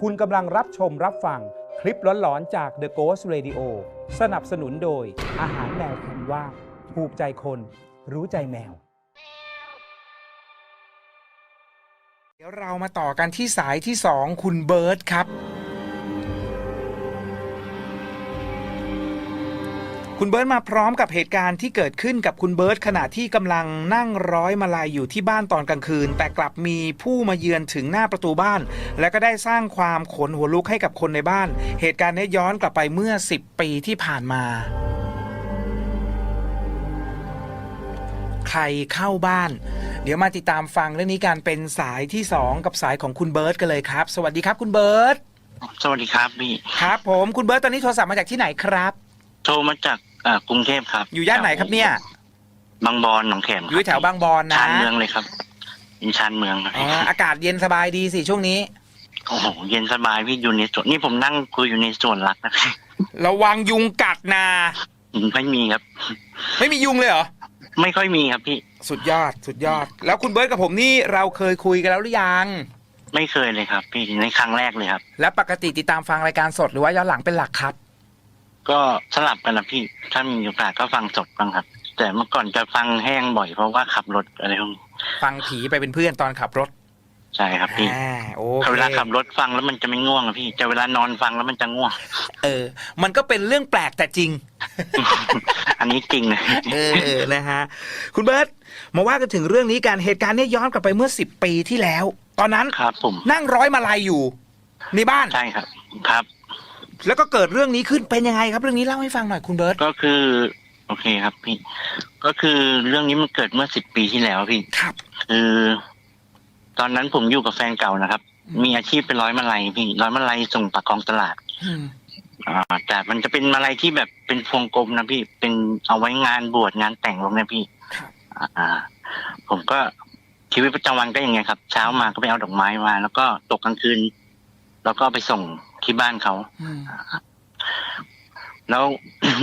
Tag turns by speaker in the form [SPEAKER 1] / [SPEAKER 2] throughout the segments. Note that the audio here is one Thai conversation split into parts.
[SPEAKER 1] คุณกำลังรับชมรับฟังคลิปหลอนๆจาก The Ghost Radio สนับสนุนโดย อาหารแมวคุณว่าถูกใจคน รู้ใจแมว
[SPEAKER 2] เดี๋ยวเรามาต่อกันที่สายที่สองคุณเบิร์ตครับ คุณเบิร์ตมาพร้อมกับเหตุการณ์ที่เกิดขึ้นกับคุณเบิร์ตขณะที่กำลังนั่งร้อยมาลายอยู่ที่บ้านตอนกลางคืน แต่กลับมีผู้มาเยือนถึงหน้าประตูบ้าน และก็ได้สร้างความขนหัวลุกให้กับคนในบ้าน เหตุการณ์นี้ย้อนกลับไปเมื่อ 10 ปีที่ผ่านมา ใครเข้าบ้าน เดี๋ยวมาติดตามฟังเรื่องนี้การเป็นสายที่ 2 กับสายของคุณเบิร์ตกันเลยครับ สวัสดีครับคุณเบิร์ต
[SPEAKER 3] สวัสดีครับพี่
[SPEAKER 2] ครับ ผมคุณเบิร์ตตอนนี้โทรศัพท์มาจากที่ไหนครับ
[SPEAKER 3] โทรมาจากเอ่อกรุงเทพครับ
[SPEAKER 2] อยู่ย่านไหนครับเนี่ย
[SPEAKER 3] บางบอนหนองแขม
[SPEAKER 2] อยู่แถวบางบอนนะ
[SPEAKER 3] ชานเมืองเลยครับอินชานเมืองครับ
[SPEAKER 2] อ๋ออากาศเย็นสบายดีสิช่วงนี้
[SPEAKER 3] โอ้โหเย็นสบายพี่อยู่ในสวนนี่ผมนั่งคุยอยู่ในสวนรักนะ
[SPEAKER 2] ระวังยุงกัดนะ
[SPEAKER 3] ไม่มีครับ
[SPEAKER 2] ไม่มียุงเลยเหรอ
[SPEAKER 3] ไม่ค่อยมีครับพี่
[SPEAKER 2] สุดยอดสุดยอด แล้วคุณเบิร์ตกับผมนี่เราเคยคุยกันแล้วหรือยัง
[SPEAKER 3] ไม่เคยเลยครับ พี่ในครั้งแรกเลยครับ
[SPEAKER 2] และปกติติดตามฟังรายการสดหรือว่าย้อนหลังเป็นหลักครับ
[SPEAKER 3] ก็สลับกันนะพี่ ถ้ามีโอกาสก็ฟังสดบ้างครับ แต่เมื่อก่อนจะฟังแห้งบ่อยเพราะว่าขับรถอะไรพวกนี้
[SPEAKER 2] ฟังผีไปเป็นเพื่อนตอนขับรถ
[SPEAKER 3] ใช่ครับพี่
[SPEAKER 2] อ่าโอ
[SPEAKER 3] ถ้า
[SPEAKER 2] เค
[SPEAKER 3] เวลาขับรถฟังแล้วมันจะไม่ง่วงอะพี่จะเวลานอนฟังแล้วมันจะง่วง
[SPEAKER 2] เออ มันก็เป็นเรื่องแปลกแต่จริง
[SPEAKER 3] อันนี้จริงนะ
[SPEAKER 2] เออเออนะฮะคุณเบิร์ตมาว่ากันถึงเรื่องนี้กันเหตุการณ์เนี้ย้อนกลับไปเมื่อสิบปีที่แล้ว ตอนนั้น
[SPEAKER 3] ครับผม
[SPEAKER 2] นั่งร้อยมาลายอยู่ในบ้าน
[SPEAKER 3] ใช่ครับ ครับ
[SPEAKER 2] แล้วก็เกิดเรื่องนี้ขึ้นเป็นยังไงครับ เรื่องนี้เล่าให้ฟังหน่อยคุณเบิร์ต
[SPEAKER 3] ก็คือ โอเคครับพี่ ก็คือเรื่องนี้มันเกิดเมื่อสิบปีที่แล้วพี่
[SPEAKER 2] ครับ
[SPEAKER 3] คือ ตอนนั้นผมอยู่กับแฟนเก่านะครับ
[SPEAKER 2] อืม
[SPEAKER 3] มีอาชีพเป็นร้อยมาลัยพี่ร้อยมาลัยส่งปากคลองตลาด
[SPEAKER 2] อืม
[SPEAKER 3] อ่าแต่มันจะเป็นมาลัยที่แบบเป็นพวงกลมนะพี่เป็นเอาไว้งานบวชงานแต่งลงนะพี่
[SPEAKER 2] ครับ
[SPEAKER 3] อ่า ผมก็ชีวิตประจำวันก็อย่างเงี้ยครับ เช้ามาก็ไปเอาดอกไม้มา แล้วก็ตกกลางคืน แล้วก็ไปส่ง ที่บ้านเขา
[SPEAKER 2] อืม
[SPEAKER 3] แล้ว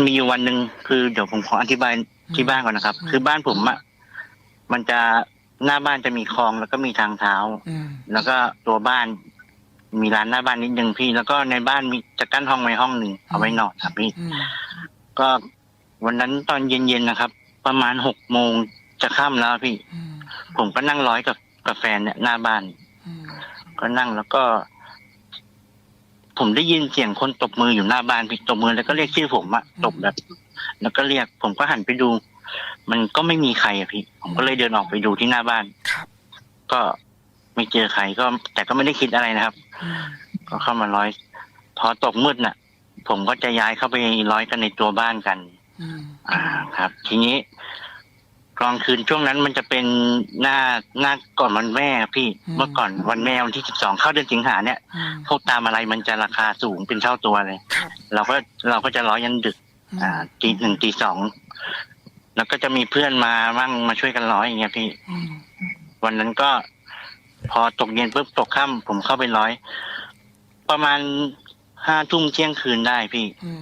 [SPEAKER 3] มีอยู่วันหนึ่งคือเดี๋ยวผมขออธิบายที่บ้านก่อนนะครับ
[SPEAKER 2] อืม
[SPEAKER 3] คือบ้านผมอะมันจะหน้าบ้านจะมีคลองแล้วก็มีทางเท้า
[SPEAKER 2] อืม
[SPEAKER 3] แล้วก็ตัวบ้าน มีร้านหน้าบ้านนิดนึงพี่ แล้วก็ในบ้านมีจะกั้นห้องไว้ห้องหนึ่งเอาไว้นอนครับพี่
[SPEAKER 2] อืม
[SPEAKER 3] ก็วันนั้นตอนเย็นๆนะครับ ประมาณหกโมงจะค่ำแล้วพี่
[SPEAKER 2] อืม
[SPEAKER 3] ผมก็นั่งร้อยกับกับแฟนเนี่ยหน้าบ้าน
[SPEAKER 2] อืม
[SPEAKER 3] ก็นั่งแล้วก็ ผมได้ยินเสียงคนตบมืออยู่หน้าบ้านพี่ตบมือแล้วก็เรียกชื่อผมอะตบแบบ แล้วก็เรียกผมก็หันไปดู มันก็ไม่มีใครอะพี่ ผมก็เลยเดินออกไปดูที่หน้าบ้าน
[SPEAKER 2] ครับ
[SPEAKER 3] ก็ไม่เจอใครก็ แต่ก็ไม่ได้คิดอะไรนะครับ
[SPEAKER 2] อืม
[SPEAKER 3] ก็เข้ามาร้อย พอตกมืดน่ะ ผมก็จะย้ายเข้าไปร้อยกันในตัวบ้านกัน
[SPEAKER 2] อืม
[SPEAKER 3] อ่าครับ ทีนี้ กลางคืนช่วงนั้นมันจะเป็นหน้าหน้าก่อนวันแม่ครับพี่เมื่อก่อนวันแม่วันที่สิบสองเข้าเดือนสิงหาเนี่ย
[SPEAKER 2] อืม
[SPEAKER 3] พวกตามอะไรมันจะราคาสูงเป็นเท่าตัวเลย
[SPEAKER 2] ครับ
[SPEAKER 3] เราก็เราก็จะร้อยยันดึก อ่าตีหนึ่งตีสองแล้วก็จะมีเพื่อนมาบ้างมาช่วยกันร้อยอย่างเงี้ยพี่
[SPEAKER 2] อืม
[SPEAKER 3] วันนั้นก็ พอตกเย็นปุ๊บตกค่ำผมเข้าไปร้อย ประมาณห้าทุ่มเที่ยงคืนได้พี่
[SPEAKER 2] อืม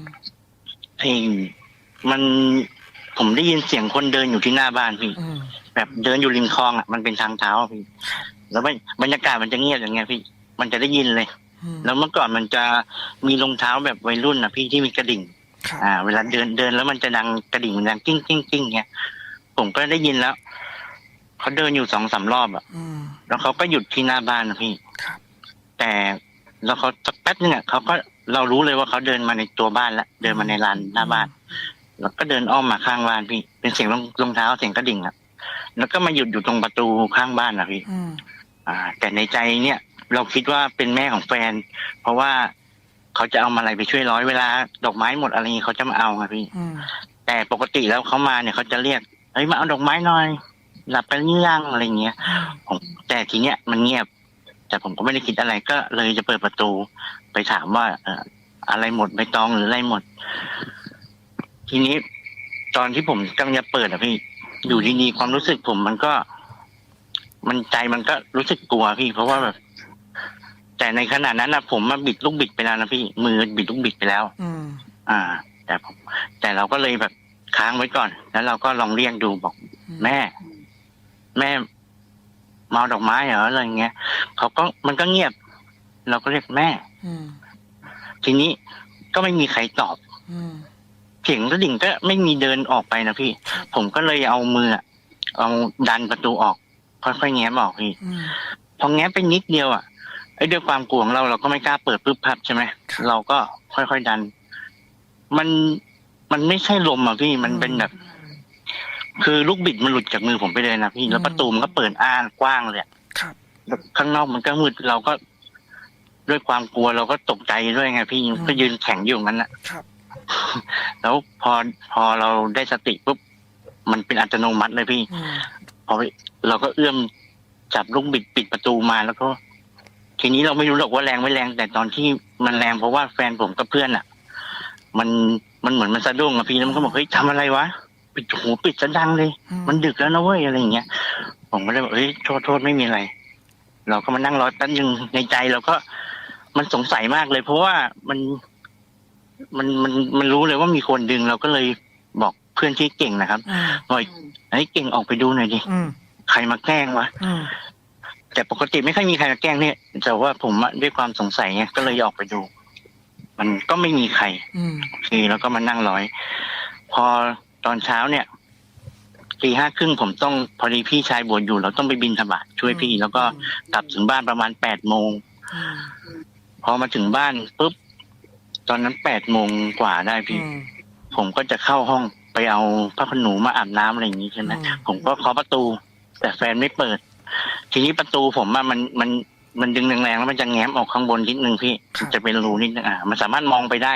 [SPEAKER 3] ไอ้มัน ผมได้ยินเสียงคนเดินอยู่ที่หน้าบ้านพี่
[SPEAKER 2] อืม
[SPEAKER 3] แบบเดินอยู่ริมคลองอะมันเป็นทางเท้าอะพี่ แล้วบรรบรรยากาศมันจะเงียบอย่างเงี้ยพี่ มันจะได้ยินเลย
[SPEAKER 2] อืม
[SPEAKER 3] แล้วเมื่อก่อนมันจะมีรองเท้าแบบวัยรุ่นนะพี่ที่มีกระดิ่ง
[SPEAKER 2] ครับ
[SPEAKER 3] อ่า เวลาเดินเดินแล้วมันจะดังกระดิ่งมันดังกิ้งกิ้งกิ้งเงี้ยผมก็ได้ยินแล้วเขาเดินอยู่สองสามรอบอะ
[SPEAKER 2] อืม
[SPEAKER 3] แล้วเขาก็หยุดที่หน้าบ้านนะพี่
[SPEAKER 2] ครับ
[SPEAKER 3] แต่แล้วเขาสักแป๊บนึงอะเขาก็เรารู้เลยว่าเขาเดินมาในตัวบ้านแล้วเดินมาในลานหน้าบ้าน แล้วก็เดินอ้อมมาข้างบ้านพี่ เป็นเสียงรองรองเท้าเสียงกระดิ่งอะแล้วก็มาหยุดอยู่ตรงประตูข้างบ้านนะพี่
[SPEAKER 2] อืม
[SPEAKER 3] อ่า แต่ในใจเนี่ย เราคิดว่าเป็นแม่ของแฟน เพราะว่าเขาจะเอามาอะไรไปช่วยร้อยเวลา ดอกไม้หมดอะไรอย่างงี้เขาจะมาเอาไงพี่
[SPEAKER 2] อืม
[SPEAKER 3] แต่ปกติแล้วเขามาเนี่ยเขาจะเรียกเฮ้ยมาเอาดอกไม้หน่อย หลับไปหรือยังอะไรเงี้ยผมแต่ทีเนี้ยมันเงียบ แต่ผมก็ไม่ได้คิดอะไรก็เลยจะเปิดประตู ไปถามว่าเอ่ออะไรหมดใบตองหรืออะไรหมด ทีนี้ตอนที่ผมกำลังจะเปิดอะพี่ อยู่ดีๆความรู้สึกผมมันก็ มันใจมันก็รู้สึกกลัวพี่ เพราะว่าแบบ แต่ในขณะนั้นนะผมมาบิดลูกบิดไปแล้วนะพี่ มือบิดลูกบิดไปแล้ว
[SPEAKER 2] อืม
[SPEAKER 3] อ่า แต่ผมแต่เราก็เลยแบบค้างไว้ก่อน แล้วเราก็ลองเรียกดูบอกแม่ แม่มาเอาดอกไม้เหรออะไรเงี้ยเขาก็มันก็เงียบ เราก็เรียกแม่
[SPEAKER 2] อืม
[SPEAKER 3] ทีนี้ก็ไม่มีใครตอบ
[SPEAKER 2] อืม
[SPEAKER 3] เสียงกระดิ่งก็ไม่มีเดินออกไปนะพี่ ผมก็เลยเอามืออะเอาดันประตูออกค่อยๆแง้มออกพี่
[SPEAKER 2] อืม
[SPEAKER 3] พอแง้มไปนิดเดียวอะไอ้ด้วยความกลัวของเราเราก็ไม่กล้าเปิดปึ๊บพับใช่ไหม
[SPEAKER 2] ครับ
[SPEAKER 3] เราก็ค่อยๆดัน มันมันไม่ใช่ลมอะพี่มันเป็นแบบ คือลูกบิดมันหลุดจากมือผมไปเลยนะพี่แล้วประตูมันก็เปิดอ้านกว้างเลยอะ
[SPEAKER 2] ครับ
[SPEAKER 3] แล้วข้างนอกมันก็มืดเราก็ ด้วยความกลัวเราก็ตกใจด้วยไงพี่ก็ยืนแข็งอยู่อย่างนั้นแหละ
[SPEAKER 2] ครับ
[SPEAKER 3] แล้วพอพอเราได้สติปุ๊บมันเป็นอัตโนมัติเลยพี่
[SPEAKER 2] อืม
[SPEAKER 3] พอเราก็เอื้อมจับลูกบิดปิดประตูมาแล้วก็ ทีนี้เราไม่รู้หรอกว่าแรงไม่แรง แต่ตอนที่มันแรงเพราะว่าแฟนผมกับเพื่อนอะ มันมันเหมือนมันสะดุ้งอะพี่แล้วมันก็บอกเฮ้ยทำอะไรวะปิดหูปิดซะดังเลย
[SPEAKER 2] อื
[SPEAKER 3] มันดึกแล้วนะเว้ยอะไรอย่างเงี้ยผมก็เลยบอกเฮ้ยโทษโทษไม่มีอะไร เราก็มานั่งรอแป๊บนึงในใจเราก็มันสงสัยมากเลย เพราะว่ามัน มันมันมันรู้เลยว่ามีคนดึงเราก็เลยบอกเพื่อนที่เก่งนะครับ
[SPEAKER 2] อืม
[SPEAKER 3] บอกไอ้ยเก่งออกไปดูหน่อยดิ
[SPEAKER 2] อืม
[SPEAKER 3] ใครมาแกล้งวะ
[SPEAKER 2] อืม
[SPEAKER 3] แต่ปกติไม่ค่อยมีใครมาแกล้งเนี่ยแต่ว่าผมอะด้วยความสงสัยไงก็เลยออกไปดู มันก็ไม่มีใคร
[SPEAKER 2] อืม
[SPEAKER 3] โอเคแล้วก็มานั่งร้อย พอตอนเช้าเนี่ยตีห้าครึ่งผมต้องพอดีพี่ชายบวชอยู่ เราต้องไปบินธบาตช่วยพี่ แล้วก็กลับถึงบ้านประมาณแปดโมง
[SPEAKER 2] อืม
[SPEAKER 3] พอมาถึงบ้านปุ๊บ ตอนนั้นแปดโมงกว่าได้พี่
[SPEAKER 2] อืม
[SPEAKER 3] ผมก็จะเข้าห้องไปเอาผ้าขนหนูมาอาบน้ำอะไรอย่างนี้ใช่ไหม
[SPEAKER 2] อืม
[SPEAKER 3] ผมก็เคาะประตู แต่แฟนไม่เปิด ทีนี้ประตูผมอะมันมันมันดึงแรงๆแล้วมันจะแง้มออกข้างบนนิดนึงพี่มันจะเป็นรูนิดนึงอะมันสามารถมองไปได้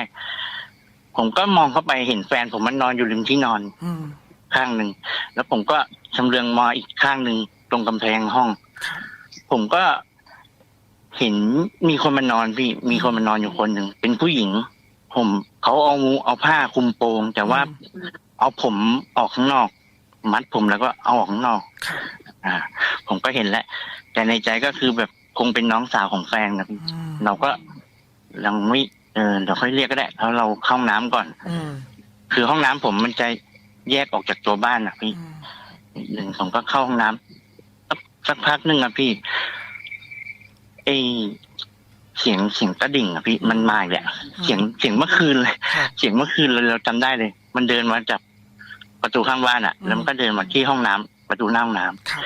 [SPEAKER 3] ผมก็มองเข้าไปเห็นแฟนผมมันนอนอยู่ริมที่นอน
[SPEAKER 2] อืม
[SPEAKER 3] ข้างหนึ่งแล้วผมก็ชำเลืองมาอีกข้างหนึ่งตรงกำแพงห้อง ผมก็ เห็นมีคนมานอนพี่ มีคนมานอนอยู่คนหนึ่งเป็นผู้หญิง ผมเขาเอาเอาผ้าคลุมโปง แต่ว่าเอาผมออกข้างนอก มัดผมแล้วก็เอาออกข้างนอก
[SPEAKER 2] ครับ
[SPEAKER 3] อ่า ผมก็เห็นแล้วแต่ในใจก็คือแบบคงเป็นน้องสาวของแฟนนะพี่
[SPEAKER 2] อืม
[SPEAKER 3] เราก็ยังไม่เออเดี๋ยวค่อยเรียกก็ได้แล้วเราเข้าห้องน้ำก่อน
[SPEAKER 2] อืม
[SPEAKER 3] คือห้องน้ำผมมันจะแยกออกจากตัวบ้านนะพี่
[SPEAKER 2] อืม
[SPEAKER 3] หนึ่งผมก็เข้าห้องน้ำสักสักพักหนึ่งอะพี่ ไอเสียงเสียงกระดิ่งอะพี่มันมาอีกแหละเสียงเสียงเมื่อคืนเลย
[SPEAKER 2] ครับ
[SPEAKER 3] เสียงเมื่อคืนเลยเราจำได้เลย มันเดินมาจากประตูข้างบ้านอะ
[SPEAKER 2] อืม
[SPEAKER 3] แล้วมันก็เดินมาที่ห้องน้ำประตูหน้าห้องน้ำ
[SPEAKER 2] ครับ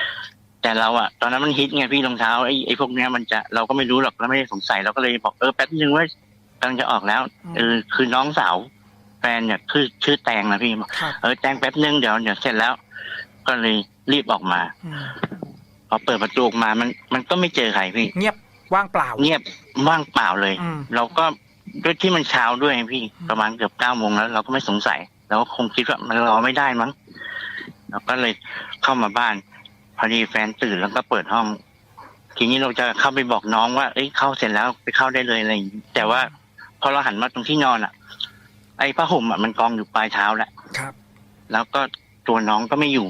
[SPEAKER 3] แต่เราอะตอนนั้นมันฮิตไงพี่รองเท้าไอ้ไอ้พวกเนี้ยมันจะเราก็ไม่รู้หรอกเราไม่ได้สงสัยเราก็เลยบอกเออแป๊บนึงว่ากำลังจะออกแล้วเออคือน้องสาวแฟนเนี่ยคือชื่อแตงนะพี่บอก
[SPEAKER 2] ครับ
[SPEAKER 3] เออแตงแป๊บนึงเดี๋ยวเดี๋ยวเสร็จแล้ว ก็เลยรีบออกมา
[SPEAKER 2] อืม
[SPEAKER 3] พอเปิดประตูออกมามันมันก็ไม่เจอใครพี่
[SPEAKER 2] เงียบ ว่างเปล่า
[SPEAKER 3] เงียบว่างเปล่าเลย
[SPEAKER 2] อืม
[SPEAKER 3] เราก็ด้วยที่มันเช้าด้วยพี่
[SPEAKER 2] อืม
[SPEAKER 3] ประมาณเกือบเก้าโมงแล้ว เราก็ไม่สงสัยเราก็คงคิดว่ามันรอไม่ได้มั้งเราก็เลยเข้ามาบ้าน พอดีแฟนตื่นแล้วก็เปิดห้อง ทีนี้เราจะเข้าไปบอกน้องว่าเอ้ยเข้าเสร็จแล้วไปเข้าได้เลยอะไรอย่างนี้แต่ว่าพอเราหันมาตรงที่นอนอะ ไอ้ผ้าห่มอะมันกองอยู่ปลายเท้าแล้ว
[SPEAKER 2] ครับ
[SPEAKER 3] แล้วก็ตัวน้องก็ไม่อยู่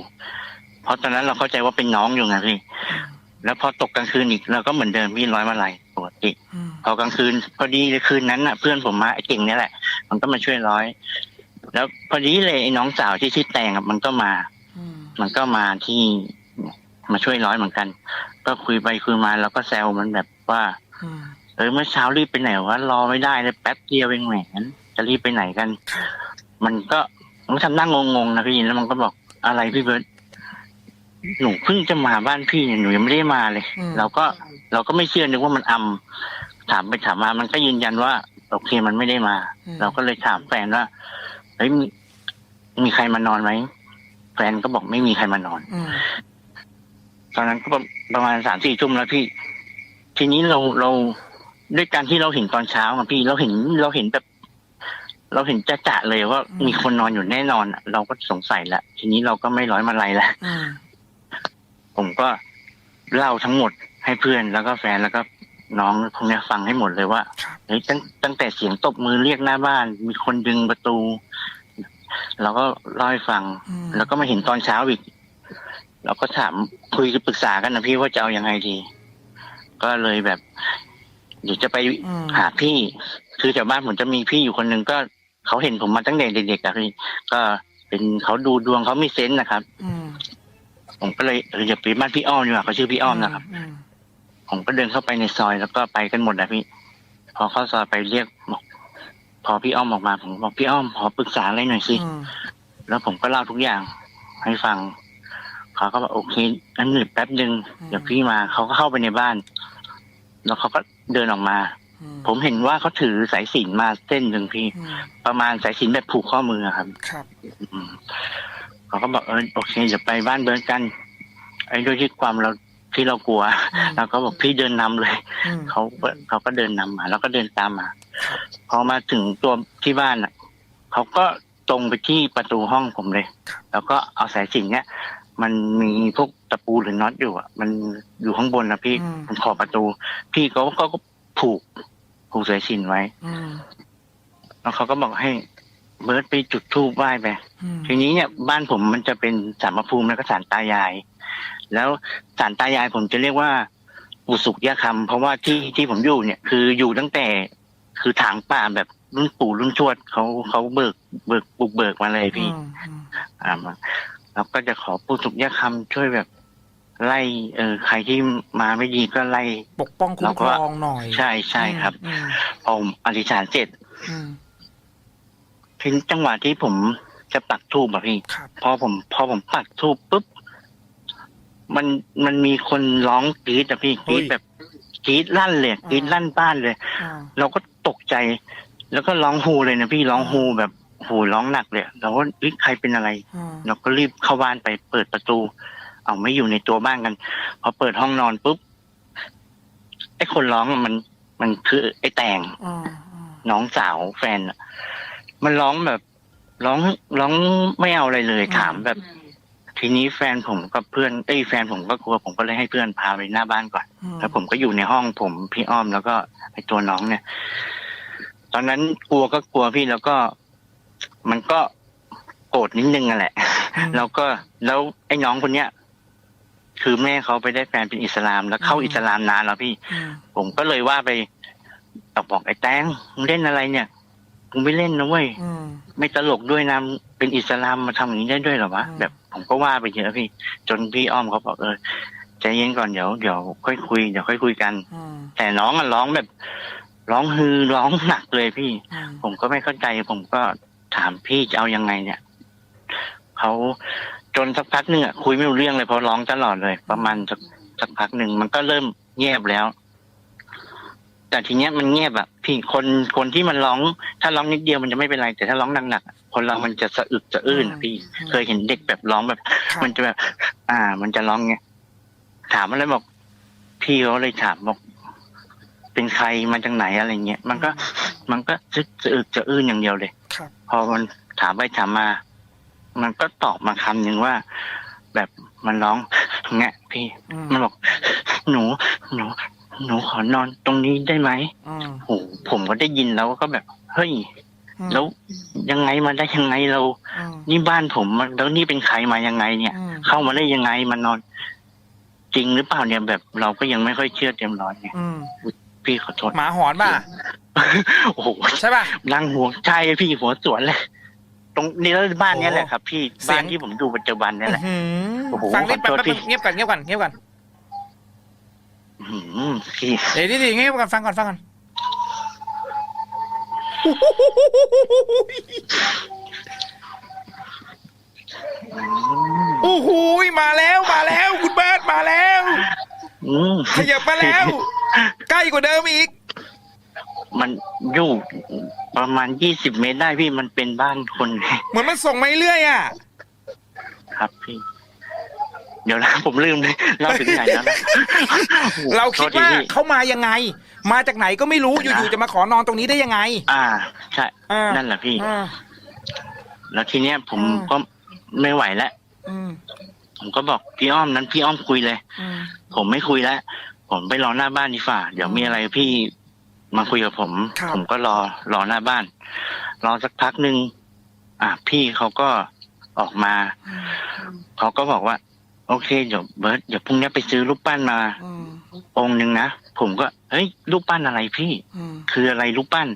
[SPEAKER 3] เพราะตอนนั้นเราเข้าใจว่าเป็นน้องอยู่ไงพี่ แล้วพอตกกลางคืนอีกเราก็เหมือนเดิมพี่ร้อยมาลัยปกติ
[SPEAKER 2] อืม
[SPEAKER 3] พอกลางคืน พอดีเลยคืนนั้นน่ะ เพื่อนผมมาไอ้เก่งเนี่ยแหละ มันก็มาช่วยร้อย แล้วพอดีเลยไอ้น้องสาวที่ชื่อแตงอะมันก็มา
[SPEAKER 2] อืม
[SPEAKER 3] มันก็มาที่มาช่วยร้อยเหมือนกัน ก็คุยไปคุยมาแล้วก็แซวมันแบบว่า
[SPEAKER 2] อืม
[SPEAKER 3] เออเมื่อเช้ารีบไปไหนวะรอไม่ได้เลยแป๊บเดียวเองแหมจะรีบไปไหนกัน มันก็มันก็ทำหน้างงๆนะพี่แล้วมันก็บอกอะไรพี่เบิร์ต หนูเพิ่งจะมาบ้านพี่เนี่ยหนูยังไม่ได้มาเลย
[SPEAKER 2] อืม
[SPEAKER 3] เราก็เราก็ไม่เชื่อนึกว่ามันอำถามไปถามมามันก็ยืนยันว่า โอเคมันไม่ได้มา
[SPEAKER 2] อืม
[SPEAKER 3] เราก็เลยถามแฟนว่าเฮ้ยมีมีใครมานอนไหมแฟนก็บอกไม่มีใครมานอน
[SPEAKER 2] อืม
[SPEAKER 3] ตอนนั้นก็ประประมาณสามสี่ทุ่มแล้วพี่ ทีนี้เราเราด้วยการที่เราเห็นตอนเช้าอะพี่เราเห็นเราเห็นแบบ เราเห็นจะจะๆเลยว่ามีคนนอนอยู่แน่นอนอะเราก็สงสัยแล้วทีนี้เราก็ไม่ร้อยมาลัยแล้ว
[SPEAKER 2] อืม
[SPEAKER 3] ผมก็เล่าทั้งหมดให้เพื่อนแล้วก็แฟนแล้วก็น้องพวกเนี้ยฟังให้หมดเลยว่า
[SPEAKER 2] ครับ
[SPEAKER 3] เฮ้ยตั้งตั้งแต่เสียงตบมือเรียกหน้าบ้าน มีคนดึงประตูเราก็เล่าให้ฟัง
[SPEAKER 2] อืม
[SPEAKER 3] แล้วก็มาเห็นตอนเช้าอีกเราก็ถามคุยปรึกษากันนะพี่ว่าจะเอายังไงดี ก็เลยแบบเดี๋ยวจะไป
[SPEAKER 2] อืม
[SPEAKER 3] หาพี่ คือแถวบ้านผมจะมีพี่อยู่คนหนึ่งก็เขาเห็นผมมาตั้งแต่เด็กๆอะพี่ก็เป็นเขาดูดวงเขามีเซนส์นะครับ
[SPEAKER 2] อืม
[SPEAKER 3] ผมก็เลยเอออย่าไปบ้านพี่อ้อมดีกว่าเขาชื่อพี่อ้อมนะครับ
[SPEAKER 2] อืม
[SPEAKER 3] ผมก็เดินเข้าไปในซอยแล้วก็ไปกันหมดนะพี่ พอเข้าซอยไปเรียกบอกพอพี่อ้อมออกมาผมบอกพี่อ้อมขอปรึกษาอะไรหน่อยสิ
[SPEAKER 2] อืม
[SPEAKER 3] แล้วผมก็เล่าทุกอย่างให้ฟัง เขาก็บอกโอเคงั้นหยุดแป๊บหนึ่งเดี๋ยวพี่มา เขาก็เข้าไปในบ้าน แล้วเขาก็เดินออกมา
[SPEAKER 2] อื
[SPEAKER 3] ผมเห็นว่าเขาถือสายสิญจนมาเส้นหนึ่งพี่
[SPEAKER 2] อืม
[SPEAKER 3] ประมาณสายสิญจนแบบผูกข้อมืออะครับ
[SPEAKER 2] ครับ
[SPEAKER 3] อืม เขาก็บอกเออโอเคเดี๋ยวไปบ้านเบิร์ดกัน ไอ้ด้วยที่ความเราที่เรากลัว
[SPEAKER 2] อืม
[SPEAKER 3] เราก็บอกพี่เดินนำเลย
[SPEAKER 2] อืม
[SPEAKER 3] เขาก็เขาก็เดินนำมา แล้วก็เดินตามมา พอมาถึงตัวที่บ้านอะเขาก็ตรงไปที่ประตูห้องผมเลย แล้วก็เอาสายสิญจนเนี้ยมันมีพวกตะปูหรือน็อตอยู่อะ มันอยู่ข้างบนนะพี่
[SPEAKER 2] อืม
[SPEAKER 3] มันขอบประตู พี่เขาก็ก็ผูกผูกสายสิญจนไว้
[SPEAKER 2] อืม
[SPEAKER 3] แล้วเขาก็บอกให้ เบิร์ดไปจุดธูปไหว้ไป
[SPEAKER 2] อืม
[SPEAKER 3] ทีนี้เนี่ยบ้านผมมันจะเป็นสารพระภูมิแล้วก็สารตายาย แล้วสารตายายผมจะเรียกว่าปุสุกยะคำเพราะว่าที่ที่ผมอยู่เนี่ย คืออยู่ตั้งแต่คือถางป่าแบบรุ่นปู่รุ่นชวดเขาเขาเบิกเบิกบุกเบิกมาเลยพี่
[SPEAKER 2] อืมอืม
[SPEAKER 3] อ่ามาแล้วก็จะขอปุสุกยะคำช่วยแบบไล่เออใครที่มาไม่ดีก็ไล่
[SPEAKER 2] ปกป้องคุ้มครองหน่อย
[SPEAKER 3] ใช่ใช่ครับ
[SPEAKER 2] อืม
[SPEAKER 3] พอผมอธิษฐานเสร็จ
[SPEAKER 2] อืม
[SPEAKER 3] ถึงจังหวะที่ผมจะปักธูปอะพี่
[SPEAKER 2] ครับ
[SPEAKER 3] พอผมพอผมปักทูบปุ๊บมันมันมีคนร้องกรี๊ดอะพี่กรี๊ดแบบกรี๊ดลั่นเลยกรี๊ดลั่นบ้านเลย
[SPEAKER 2] อ่า
[SPEAKER 3] เราก็ตกใจ แล้วก็ร้องฮูเลยนะพี่ร้องฮูแบบโหร้องหนักเลยเราก็เฮ้ยใครเป็นอะไร
[SPEAKER 2] อ่า
[SPEAKER 3] เราก็รีบเข้าบ้านไปเปิดประตู เอาไม่อยู่ในตัวบ้านกัน พอเปิดห้องนอนปุ๊บไอ้คนร้องอะมันมันคือไอ้แตง
[SPEAKER 2] อ่าอ่า
[SPEAKER 3] น้องสาวแฟนอะ มันร้องแบบร้องร้องไม่เอาอะไรเลยถามแบบ ทีนี้แฟนผมกับเพื่อนเอ้ยแฟนผมก็กลัวผมก็เลยให้เพื่อนพาไปหน้าบ้านก่อน
[SPEAKER 2] อืม
[SPEAKER 3] แล้วผมก็อยู่ในห้องผมพี่อ้อมแล้วก็ไอ้ตัวน้องเนี่ย ตอนนั้นกลัวก็กลัวพี่แล้วก็ มันก็โกรธนิดนึงอะแหละแล้วก็แล้วไอ้น้องคนเนี้ยคือแม่เขาไปได้แฟนเป็นอิสลาม แล้วเข้าอิสลามนานแล้วพี่
[SPEAKER 2] อืม
[SPEAKER 3] ผมก็เลยว่าไปบอกไอ้แตงมึงเล่นอะไรเนี่ย มึงไม่เล่นนะเว้ย
[SPEAKER 2] อืม
[SPEAKER 3] ไม่ตลกด้วยนะเป็นอิสลามมาทำอย่างนี้ได้ด้วยเหรอวะ
[SPEAKER 2] อืม
[SPEAKER 3] แบบผมก็ว่าไปเยอะพี่ จนพี่อ้อมเขาบอกเออใจเย็นก่อนเดี๋ยวเดี๋ยวค่อยคุยเดี๋ยวค่อยคุยกัน
[SPEAKER 2] อืม
[SPEAKER 3] แต่น้องอะร้องแบบ ร้องฮือร้องหนักเลยพี่
[SPEAKER 2] อืม
[SPEAKER 3] ผมก็ไม่เข้าใจ ผมก็ถามพี่จะเอายังไงเนี่ยเขาจนสักพักหนึ่งอะคุยไม่รู้เรื่องเลยเพราะร้องตลอดเลย ประมาณสักสักพักหนึ่งมันก็เริ่มเงียบแล้ว แต่ทีเนี้ยมันเงียบอะพี่คนคนที่มันร้อง ถ้าร้องนิดเดียวมันจะไม่เป็นไร แต่ถ้าร้องหนักๆอะคนเรามันจะสะอึกสะอื้นอะพี่เคยเห็นเด็กแบบร้องแบบ
[SPEAKER 2] ครับ
[SPEAKER 3] มันจะแบบ อ่า มันจะร้องเงี้ยถามอะไรบอก พี่เขาเลยถามบอก เป็นใครมาจากไหนอะไรเงี้ยมันก็ มันก็จะจะอึกจะอื้นอย่างเดียวเลย
[SPEAKER 2] ครับ
[SPEAKER 3] พอมันถามไปถามมา มันก็ตอบมาคำหนึ่งว่า แบบมันร้องเงี้ยพี่
[SPEAKER 2] อืม
[SPEAKER 3] มันบอก หนู หนู หนูขอนอนตรงนี้ได้ไหม
[SPEAKER 2] อืม
[SPEAKER 3] โหผมก็ได้ยินแล้วก็แบบ เฮ้ย
[SPEAKER 2] อืม
[SPEAKER 3] แล้วยังไงมาได้ยังไงเรา
[SPEAKER 2] อืม
[SPEAKER 3] นี่บ้านผมมันแล้วนี่เป็นใครมายังไง เนี่ย
[SPEAKER 2] อืม
[SPEAKER 3] เข้ามาได้ยังไงมานอน จริงหรือเปล่าเนี่ยแบบเราก็ยังไม่ค่อยเชื่อเต็มร้อยไง
[SPEAKER 2] อืม
[SPEAKER 3] พี่ขอโทษ
[SPEAKER 2] หมาหอนป่ะ
[SPEAKER 3] โอ้โห
[SPEAKER 2] ใช่ป่ะ
[SPEAKER 3] นั่งหัวใช่พี่หัวสวนเลย ตรงนี่แล้วบ้านเนี้ยแหละครับ พี่
[SPEAKER 2] เสียง
[SPEAKER 3] บ้านที่ผมดูปัจจุบันเนี่ยแหละ
[SPEAKER 2] อื้อหือ
[SPEAKER 3] โอ้โห
[SPEAKER 2] ฟังนิด
[SPEAKER 3] ขอโทษ
[SPEAKER 2] แป๊บ
[SPEAKER 3] พี่
[SPEAKER 2] ๆเงียบก่อนเงียบก่อนเงียบก่อน
[SPEAKER 3] อื้อหือพี่
[SPEAKER 2] เดี๋ยวนี่ดิเงียบก่อนฟังก่อนฟังก่อนโอ้โหมาแล้วมาแล้วคุณเบิร์ตมาแล้ว
[SPEAKER 3] อืม
[SPEAKER 2] ขยับมาแล้ว ใกล้กว่าเดิมอีก
[SPEAKER 3] มันอยู่ประมาณยี่สิบเมตรได้พี่มันเป็นบ้านคน
[SPEAKER 2] เหมือนมันส่งมาเรื่อยๆอะ
[SPEAKER 3] ครับพี่ เดี๋ยวนะผมลืมเลยเล่าถึงไหนแล้วนะ
[SPEAKER 2] เราคิดว่า
[SPEAKER 3] โทษทีพี่
[SPEAKER 2] เขามายังไง มาจากไหนก็ไม่รู้อยู่ๆจะมาขอนอนตรงนี้ได้ยังไง
[SPEAKER 3] อ่า ใช่
[SPEAKER 2] อ่า
[SPEAKER 3] นั่นแหละพี่
[SPEAKER 2] อ่า
[SPEAKER 3] แล้วทีเนี้ยผม
[SPEAKER 2] อืม
[SPEAKER 3] ก็ไม่ไหวแล้ว
[SPEAKER 2] อืม
[SPEAKER 3] ผมก็บอกพี่อ้อมนั้นพี่อ้อมคุยเลย
[SPEAKER 2] อืม
[SPEAKER 3] ผมไม่คุยแล้วผมไปรอหน้าบ้านดีฝ่าเดี๋ยวมีอะไรพี่มาคุยกับผม
[SPEAKER 2] ครับ
[SPEAKER 3] ผมก็รอรอหน้าบ้าน รอสักพักหนึ่งอะพี่เขาก็ออกมา เขาก็บอกว่า โอเคเดี๋ยวเบิร์ตเดี๋ยวพรุ่งนี้ไปซื้อรูปปั้นมา
[SPEAKER 2] อืม
[SPEAKER 3] องค์หนึ่งนะผมก็เฮ้ยรูปปั้นอะไรพี่
[SPEAKER 2] อืม
[SPEAKER 3] คืออะไรรูปปั้น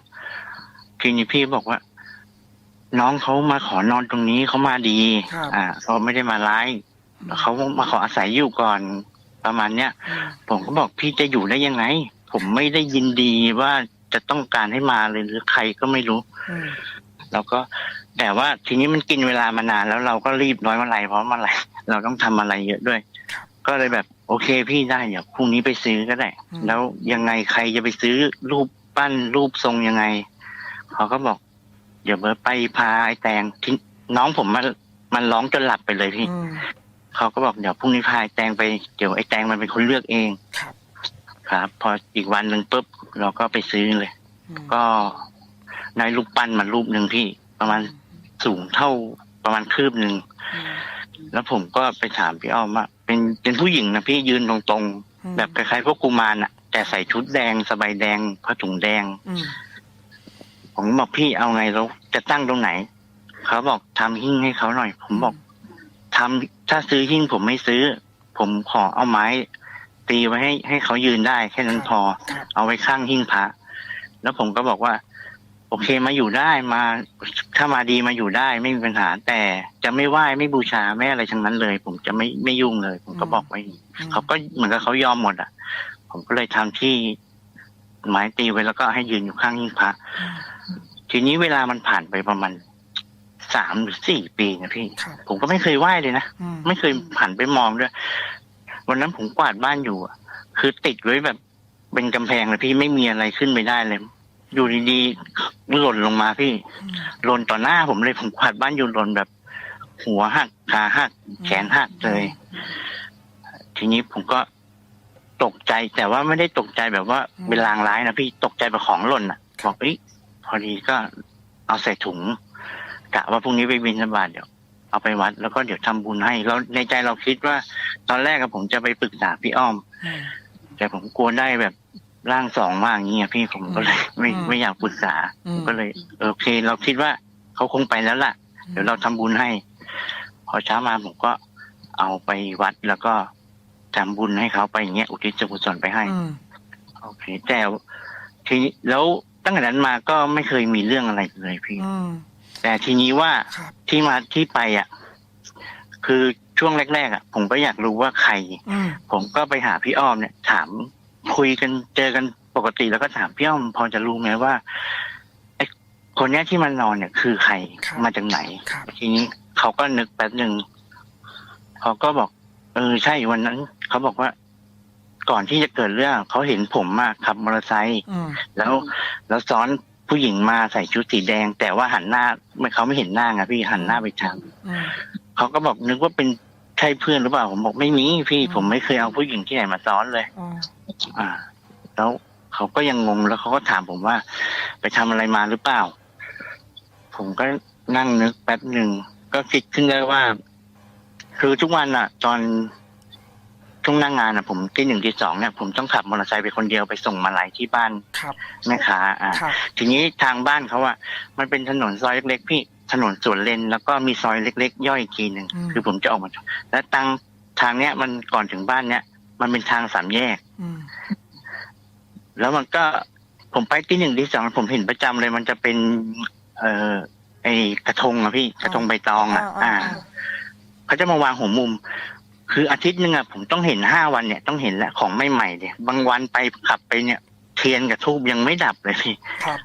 [SPEAKER 3] ทีนี้พี่บอกว่า น้องเขามาขอนอนตรงนี้เขามาดี
[SPEAKER 2] ครับ
[SPEAKER 3] อ่าเขาไม่ได้มาร้ายเขามาขออาศัยอยู่ก่อนประมาณเนี้ย
[SPEAKER 2] อืม
[SPEAKER 3] ผมก็บอกพี่จะอยู่ได้ยังไง ผมไม่ได้ยินดีว่าจะต้องการให้มาเลยหรือใครก็ไม่รู้
[SPEAKER 2] อืม
[SPEAKER 3] แล้วก็ แต่ว่าทีนี้มันกินเวลามานานแล้วเราก็รีบร้อยมาลัยเพราะมาลัย เราต้องทำอะไรเยอะด้วย ก็เลยแบบโอเคพี่ได้เดี๋ยวพรุ่งนี้ไปซื้อก็ได้ แล้วยังไงใครจะไปซื้อรูปปั้นรูปทรงยังไงเขาก็บอก เดี๋ยวเบิร์ตไปพาไอ้แตงที่น้องผมมันมันร้องจนหลับไปเลยพี่
[SPEAKER 2] อืม
[SPEAKER 3] เขาก็บอกเดี๋ยวพรุ่งนี้พาไอ้แตงไปเดี๋ยวไอ้แตงมันเป็นคนเลือกเอง
[SPEAKER 2] ครับ
[SPEAKER 3] ครับพออีกวันหนึ่งปุ๊บเราก็ไปซื้อเลย
[SPEAKER 2] อืม
[SPEAKER 3] ก็ได้รูปปั้นมารูปหนึ่งพี่ ประมาณสูงเท่าประมาณคืบหนึ่ง
[SPEAKER 2] อืม
[SPEAKER 3] แล้วผมก็ไปถามพี่อ้อมว่าเป็นเป็นผู้หญิงนะพี่ยืนตรงๆ แบบคล้ายๆพวกกุมารน่ะแต่ใส่ชุดแดงสบายแดงผ้าถุงแดง
[SPEAKER 2] อืม
[SPEAKER 3] ผมบอกพี่เอาไงเราจะตั้งตรงไหน เขาบอกทำหิ้งให้เขาหน่อย ผมบอกทำถ้าซื้อหิ้งผมไม่ซื้อ ผมขอเอาไม้ ตีไว้ให้ให้เขายืนได้แค่นั้นพอ
[SPEAKER 2] ครับ
[SPEAKER 3] เอาไว้ข้างหิ้งพระแล้วผมก็บอกว่า โอเคมาอยู่ได้มาถ้ามาดีมาอยู่ได้ไม่มีปัญหา แต่จะไม่ไหว้ไม่บูชาไม่อะไรทั้งนั้นเลย ผมจะไม่ไม่ยุ่งเลย ผมก็บอกไว้อย่างนี้
[SPEAKER 2] อืม
[SPEAKER 3] เขาก็เหมือนกับเขายอมหมดอะ ผมก็เลยทำที่ไม้ตีไว้แล้วก็ให้ยืนอยู่ข้างหิ้งพระทีนี้เวลามันผ่านไปประมาณสามหรือสี่ปีนะพี่
[SPEAKER 2] ครับ
[SPEAKER 3] ผมก็ไม่เคยไหว้เลยนะ
[SPEAKER 2] อืม
[SPEAKER 3] ไม่เคยผ่านไปมองด้วยวันนั้นผมกวาดบ้านอยู่อะคือติดไว้แบบ เป็นกำแพงเลยพี่ไม่มีอะไรขึ้นไปได้เลย อยู่ดีๆหล่นลงมาพี่
[SPEAKER 2] อืม
[SPEAKER 3] หล่นต่อหน้าผมเลยผมกวาดบ้านอยู่หล่นแบบ หัวหักขาหักแขนหักเลย ทีนี้ผมก็ตกใจแต่ว่าไม่ได้ตกใจแบบว่าเป็นลางร้ายนะพี่ตกใจแบบของหล่นอะบอกเอ้ยพอดีก็เอาใส่ถุงกะว่าพรุ่งนี้ไปบินสบาทเดี๋ยวเอาไปวัดแล้วก็เดี๋ยวทำบุญให้แล้วในใจเราคิดว่า ตอนแรกอะผมจะไปปรึกษาพี่อ้อม
[SPEAKER 2] อืม
[SPEAKER 3] แต่ผมกลัวได้แบบ ร่างสองมากอย่างเงี้ยพี่ผมก็เลยไม่
[SPEAKER 2] อืม
[SPEAKER 3] ไม่อยากปรึกษา
[SPEAKER 2] อืม
[SPEAKER 3] ก็เลยโอเค เราคิดว่าเขาคงไปแล้วล่ะ เดี๋ยวเราทำบุญให้ พอเช้ามาผมก็เอาไปวัดแล้วก็ทำบุญให้เขาไปอย่างเงี้ยอุทิศส่วนกุศลไปให้
[SPEAKER 2] อืม
[SPEAKER 3] โอเค แต่ทีนี้แล้วตั้งแต่นั้นมาก็ไม่เคยมีเรื่องอะไรเลยพี่
[SPEAKER 2] อืม
[SPEAKER 3] แต่ทีนี้ว่า
[SPEAKER 2] ครับ
[SPEAKER 3] ที่มาที่ไปอะ คือช่วงแรกๆอะ ผมก็อยากรู้ว่าใคร
[SPEAKER 2] อืม
[SPEAKER 3] ผมก็ไปหาพี่อ้อมเนี่ย ถาม คุยกันเจอกันปกติแล้วก็ถามพี่อ้อมพอจะรู้ไหมว่าไอ้คนเนี้ยที่มันนอนเนี่ย คือใคร
[SPEAKER 2] ครับ
[SPEAKER 3] มาจากไหน
[SPEAKER 2] ครับ
[SPEAKER 3] ทีนี้เขาก็นึกแป๊บหนึ่งเขาก็บอก เออใช่วันนั้นเขาบอกว่า ก่อนที่จะเกิดเรื่องเขาเห็นผมมาขับมอเตอร์ไซค์
[SPEAKER 2] อืม
[SPEAKER 3] แล้วแล้วซ้อนผู้หญิงมาใส่ชุดสีแดง แต่ว่าหันหน้าไม่เขาไม่เห็นหน้าไงพี่หันหน้าไปทาง
[SPEAKER 2] อืม
[SPEAKER 3] เขาก็บอกนึกว่าเป็นใช่เพื่อนหรือเปล่าผมบอกไม่มีพี่
[SPEAKER 2] อืม
[SPEAKER 3] ผมไม่เคยเอาผู้หญิงที่ไหนมาซ้อนเลย
[SPEAKER 2] อ๋อ
[SPEAKER 3] อ่า แล้วเขาก็ยังงงแล้วเขาก็ถามผมว่า ไปทำอะไรมาหรือเปล่า ผมก็นั่งนึกแป๊บหนึ่งก็คิดขึ้นได้ว่า คือทุกวันอะตอนช่วงหนั่งงานอะผมที่หนึ่งที่สองเนี่ยผมต้องขับมอเตอร์ไซค์ไปคนเดียวไปส่งมาลัยที่บ้าน
[SPEAKER 2] ครับ
[SPEAKER 3] แม่ค้าอ่า
[SPEAKER 2] ครับ
[SPEAKER 3] ทีนี้ทางบ้านเขาอะมันเป็นถนนซอยเล็กๆพี่ถนนสวนเลนแล้วก็มีซอยเล็ก ๆ ย่อยอีกทีหนึ่ง
[SPEAKER 2] อืม
[SPEAKER 3] คือผมจะออกมา และทางทางเนี้ยมันก่อนถึงบ้านเนี้ย มันเป็นทางสามแยก
[SPEAKER 2] อืม
[SPEAKER 3] แล้วมันก็ผมไปที่หนึ่งที่สองผมเห็นประจำเลยมันจะเป็น เอ่อไอกระทงอะพี่กระทงใบตองอะอ่า เขาจะมาวางหัวมุม คืออาทิตย์หนึ่งอะผมต้องเห็นห้าวันเนี่ยต้องเห็นแหละของใหม่ๆเนี่ย บางวันไปขับไปเนี่ย เทียนกับทูบยังไม่ดับเลยพี่
[SPEAKER 2] ครับ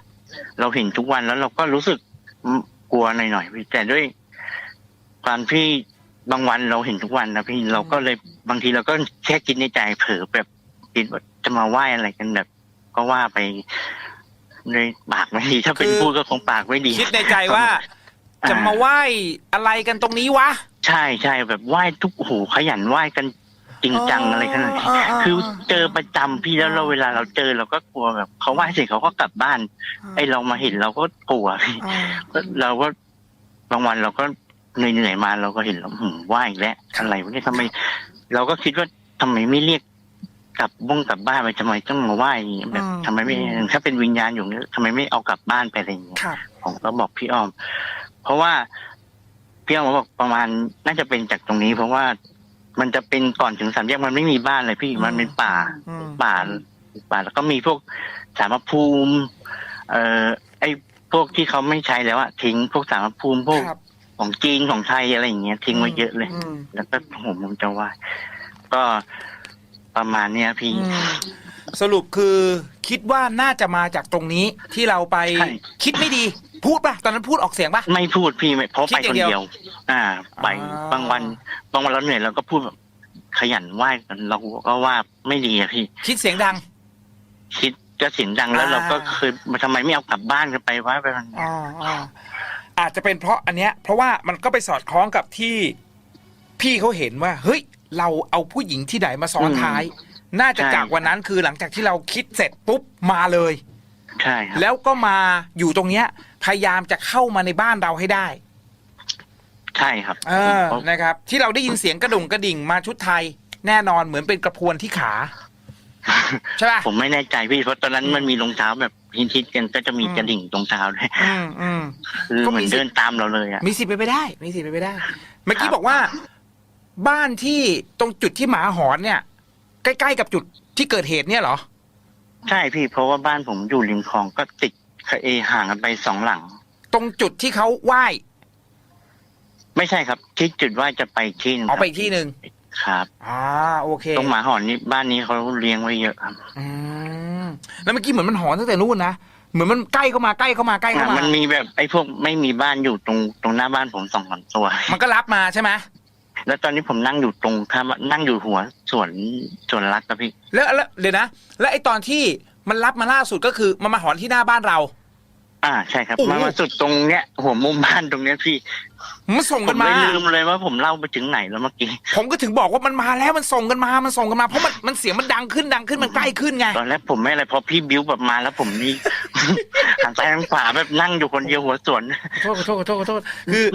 [SPEAKER 3] เราเห็นทุกวันแล้วเราก็รู้สึกกลัวหน่อยๆพี่แต่ด้วยความที่ บางวันเราเห็นทุกวันนะพี่เราก็เลยบางทีเราก็แค่คิดในใจเผลอแบบคิดว่าจะมาไหว้อะไรกันแบบ ก็ว่าไปในปากไม่ดีถ้าเป็น
[SPEAKER 2] คือ
[SPEAKER 3] พูดก็คงปากไม่ดี
[SPEAKER 2] คิดในใจว่า จะมาไหว้อะไรกันตรงนี้วะ
[SPEAKER 3] ใช่ใช่แบบไหว้ทุกโอ้โหขยันไหว้กันจริงจังอะไรขนาดนี้คือเจอประจำพี่แล้วเราเวลาเราเจอเราก็กลัวแบบเขาไหว้เสร็จเขาก็กลับบ้าน ไอเรามาเห็นเราก็กลัวพี่ก็เราก็บางวันเราก็ เหนื่อยๆมาเราก็เห็นแล้วหืมไหว่าอีกแล้วอะไรวะเนี่ยทำไม เราก็คิดว่าทำไมไม่เรียกกลับบ้งกลับบ้านไปทำไมต้องมาไหว้อย่างเงี้ยแบบ
[SPEAKER 2] อืม
[SPEAKER 3] ทำไมไม่ถ้าเป็นวิญญาณอยู่เนี่ยทำไมไม่เอากลับบ้านไปอะไรอย่างเงี้ย
[SPEAKER 2] ครับ
[SPEAKER 3] ผมก็บอกพี่อ้อม เพราะว่าพี่อ้อมบอกประมาณน่าจะเป็นจากตรงนี้ เพราะว่ามันจะเป็นก่อนถึงสามแยกมันไม่มีบ้านเลยพี่มันเป็นป่า
[SPEAKER 2] อืม
[SPEAKER 3] ป่าป่าแล้วก็มีพวกสารพระภูมิ เอ่อไอ้พวกที่เขาไม่ใช้แล้วอะทิ้งพวกสารพระภูมิพวก
[SPEAKER 2] ครับ
[SPEAKER 3] ของจีนของไทยอะไรอย่างเงี้ยทิ้งไว้เยอะเลย
[SPEAKER 2] ม
[SPEAKER 3] แล้วก็ผมผมจะว่า ก็ประมาณเนี้ยพี่
[SPEAKER 2] อืม สรุปคือคิดว่าน่าจะมาจากตรงนี้ที่เราไป
[SPEAKER 3] ใช่
[SPEAKER 2] คิดไม่ดี พูดป่ะตอนนั้นพูดออกเสียงป่ะ
[SPEAKER 3] ไม่พูดพี่ไม่เพราะ
[SPEAKER 2] คิ
[SPEAKER 3] ไป
[SPEAKER 2] ดอ
[SPEAKER 3] ค
[SPEAKER 2] ย่านงเดียว
[SPEAKER 3] เดียว อ่า ไป
[SPEAKER 2] อ่า
[SPEAKER 3] บางวัน บางวันเราเหนื่อยเราก็พูดแบบขยันไหว้กันเราก็ว่าไม่ดีอะพี่
[SPEAKER 2] คิดเสียงดัง
[SPEAKER 3] คิดจะเสียงดังแล้ว
[SPEAKER 2] อ่า
[SPEAKER 3] เราก็เคยมาทำไมไม่เอากลับบ้านกันไปวะไปมัน
[SPEAKER 2] อ่าอ่า อาจจะเป็นเพราะอันเนี้ย เพราะว่ามันก็ไปสอดคล้องกับที่พี่เขาเห็นว่า เฮ้ย เราเอาผู้หญิงที่ไหนมาซ้อนท้าย น่าจะจากวันนั้นคือหลังจากที่เราคิดเสร็จปุ๊บมาเลย
[SPEAKER 3] ใช่ครับ
[SPEAKER 2] แล้วก็มาอยู่ตรงเนี้ย พยายามจะเข้ามาในบ้านเราให้ได้
[SPEAKER 3] ใช่ครับ
[SPEAKER 2] เออ
[SPEAKER 3] เพราะ
[SPEAKER 2] นะครับ ที่เราได้ยินเสียงกระดุงกระดิ่งมาชุดไทย แน่นอนเหมือนเป็นกระพวนที่ขา ใช่ป่ะ
[SPEAKER 3] ผมไม่แน่ใจพี่เพราะตอนนั้นมันมีรองเท้าแบบ ฮิตๆกันก็จะมี
[SPEAKER 2] อืม
[SPEAKER 3] กระดิ่งตรงเท้าด้วย
[SPEAKER 2] อืมอืม
[SPEAKER 3] คือ
[SPEAKER 2] ก็
[SPEAKER 3] เห
[SPEAKER 2] มี
[SPEAKER 3] มือน
[SPEAKER 2] สิทธิ์
[SPEAKER 3] เดินตามเราเลยอะ
[SPEAKER 2] มีสิทธิ์ไปนไปได้ มีสิทธิ์ไปนไปได้ เมื่อกี้
[SPEAKER 3] ครับ
[SPEAKER 2] บอกว่า บ้านที่ตรงจุดที่หมาหอนเนี่ย ใกล้ๆกับจุดที่เกิดเหตุเนี่ยเหรอ
[SPEAKER 3] ใช่พี่ เพราะว่าบ้านผมอยู่ริมคลองก็ติดเอห่างกันไปสองหลัง
[SPEAKER 2] ตรงจุดที่เขาไหว้
[SPEAKER 3] ไม่ใช่ครับที่จุดว่าจะไปที่หนึง
[SPEAKER 2] เอา
[SPEAKER 3] ครับ
[SPEAKER 2] ไปอีกที่หนึ่ง
[SPEAKER 3] ครับ
[SPEAKER 2] อ่าโอเค
[SPEAKER 3] ตรงหมาหอนนี่บ้านนี้เขาเลี้ยงไว้เยอะครับ
[SPEAKER 2] อืมแล้วเมื่อกี้เหมือนมันหอนตั้งแต่นู่นนะเหมือนมันใกล้เข้ามาใกล้เข้ามาใกล้เข้า
[SPEAKER 3] อะ
[SPEAKER 2] มา
[SPEAKER 3] มันมีแบบไอ้พวกไม่มีบ้านอยู่ตรงตรงหน้าบ้านผมสองสามตัว
[SPEAKER 2] มันก็รับมาใช่ไหม
[SPEAKER 3] แล้วตอนนี้ผมนั่งอยู่ตรงข้ามนั่งอยู่หัวสวนสวนรักครับพี่
[SPEAKER 2] แล้วแล้วเดี๋ยวนะ แล้วไอ้ตอนที่มันรับมาล่าสุดก็คือมันมาหอนที่หน้าบ้านเรา
[SPEAKER 3] อ่าใช่ครับ
[SPEAKER 2] โอ้โห
[SPEAKER 3] มามาสุดตรงเนี้ยหัวมุมบ้านตรงเนี้ยพี่
[SPEAKER 2] มันส่ง
[SPEAKER 3] ผ
[SPEAKER 2] กัน
[SPEAKER 3] ม
[SPEAKER 2] มา
[SPEAKER 3] เลยลืมเลยว่าผมเล่าไปถึงไหนแล้วเมื่อกี้
[SPEAKER 2] ผมก็ถึงบอกว่ามันมาแล้วมันส่งกันมา มันส่งกันมาเพราะมันมันเสียงมันดังขึ้นดังขึ้นมันใกล้ขึ้นไง
[SPEAKER 3] ตอนแรกผมไม่อะไรพอพี่บิ้วแบบมาแล้วผมนี่ หันซ้ายหันขวาแบบนั่งอยู่คนเดียวหัวสวน
[SPEAKER 2] ขอโทษขอโทษขอโทษขอโทษคือ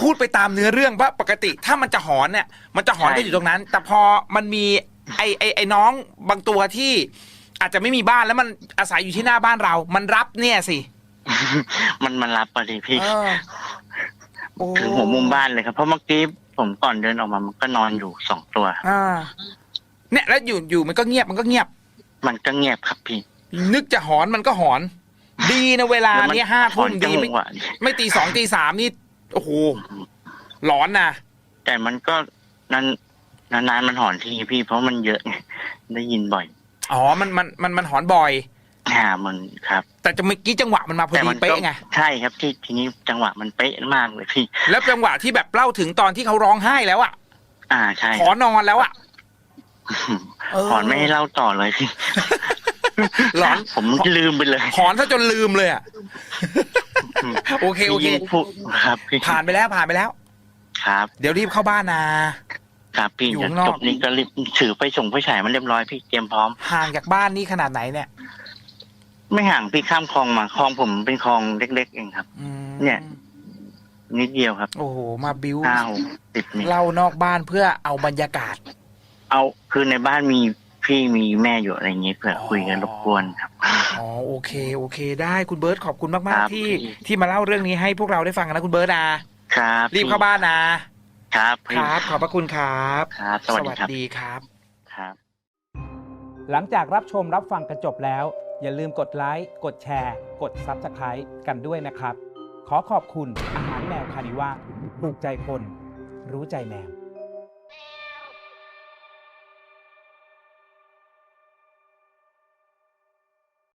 [SPEAKER 2] พูดไปตามเนื้อเรื่องว่าปกติถ้ามันจะหอนเนี่ย มันจะหอน
[SPEAKER 3] ใช่
[SPEAKER 2] กันอยู่ตรงนั้น แต่พอมันมีไอไอไอน้องบางตัวที่ อาจจะไม่มีบ้านแล้วมันอาศัยอยู่ที่หน้าบ้านเรา มันรับเนี่ยสิ
[SPEAKER 3] มันมันรับพอดีพี่
[SPEAKER 2] เออโอ้
[SPEAKER 3] ถึงหัวมุมบ้านเลยครับ เพราะเมื่อกี้ผมก่อนเดินออกมามันก็นอนอยู่สองตัว
[SPEAKER 2] อ่า เนี่ยแล้วอยู่อยู่มันก็เงียบมันก็เงียบ
[SPEAKER 3] มันก็เงียบครับพี่
[SPEAKER 2] นึกจะหอนมันก็หอน ดีนะเวลา
[SPEAKER 3] แล้วมั
[SPEAKER 2] เนี้ยห้าทุ่ม
[SPEAKER 3] อ่อนจั
[SPEAKER 2] ดี
[SPEAKER 3] ง
[SPEAKER 2] ไม่
[SPEAKER 3] หวะ
[SPEAKER 2] ไม่ตีสองตีสามนี่ โอ้โหหลอนนะ
[SPEAKER 3] แต่มันก็นานนานๆมันหอนทีพี่ เพราะมันเยอะไงได้ยินบ่อย
[SPEAKER 2] อ๋อมันมันมันมันหอนบ่อย
[SPEAKER 3] อ่ามันครับ
[SPEAKER 2] แต่จะเมื่อกี้จังหวะมันมาพอ
[SPEAKER 3] แต่
[SPEAKER 2] ดี
[SPEAKER 3] มัน
[SPEAKER 2] เป๊ะไง
[SPEAKER 3] ใช่ครับที่ทีนี้จังหวะมันเป๊ะมากเลยพี่
[SPEAKER 2] แล้วจังหวะที่แบบเล่าถึงตอนที่เขาร้องไห้แล้วอะ
[SPEAKER 3] อ่าใช่
[SPEAKER 2] ขอนอนแล้วอะเออ
[SPEAKER 3] หอนไม่ให้เล่าต่อเลยพี่
[SPEAKER 2] หลอน
[SPEAKER 3] ผมลืมไปเลย
[SPEAKER 2] หอนซะจนลืมเลยอะโอเคโอเค
[SPEAKER 3] ยิ่งพูดครับพี่
[SPEAKER 2] ผ่านไปแล้วผ่านไปแล้ว
[SPEAKER 3] ครับ
[SPEAKER 2] เดี๋ยวรีบเข้าบ้านนะ
[SPEAKER 3] ครับพี่
[SPEAKER 2] อยู่
[SPEAKER 3] เดี๋ยว
[SPEAKER 2] ข้างนอก
[SPEAKER 3] จบนี้ก็รีบถือไปส่งไปฉายมันเรียบร้อยพี่เตรียมพร้อม
[SPEAKER 2] ห่างจากบ้านนี่ขนาดไหนเนี่ย
[SPEAKER 3] ไม่ห่างพี่ข้ามคลองมาคลองผมเป็นคลองเล็ก ๆ เองครับ
[SPEAKER 2] อืม
[SPEAKER 3] เนี่ย นิดเดียวครับ
[SPEAKER 2] โอ้โห มาบิว
[SPEAKER 3] ห้าหกสิบเมตร
[SPEAKER 2] เล่านอกบ้านเพื่อเอาบรรยากาศ
[SPEAKER 3] เอาคือในบ้านมีพี่มีแม่อยู่อะไรอย่างงี้เผื่อ
[SPEAKER 2] อ๋อ
[SPEAKER 3] คุยกันรบกวนครับ
[SPEAKER 2] อ๋อโอเค โอเค ได้คุณเบิร์ตขอบคุณมาก
[SPEAKER 3] ครั
[SPEAKER 2] ๆ
[SPEAKER 3] บ
[SPEAKER 2] ที่
[SPEAKER 3] พี่
[SPEAKER 2] ที่มาเล่าเรื่องนี้ให้พวกเราได้ฟังกันนะคุณเบิร์ตนะครับรีบเข้าบ้านนะ
[SPEAKER 3] ครับ
[SPEAKER 2] ค
[SPEAKER 3] พี่
[SPEAKER 2] รับ ขอบพระคุณครับ
[SPEAKER 3] ครับ สวัสดีครับ
[SPEAKER 2] ดีครับ
[SPEAKER 3] ครับ
[SPEAKER 1] หลังจากรับชมรับฟังกันจบแล้ว อย่าลืมกดไลค์ กดแชร์ กด Subscribe กันด้วยนะครับ ขอขอบคุณอาหารแมวคานิว่าถูกใจคน รู้ใจแมว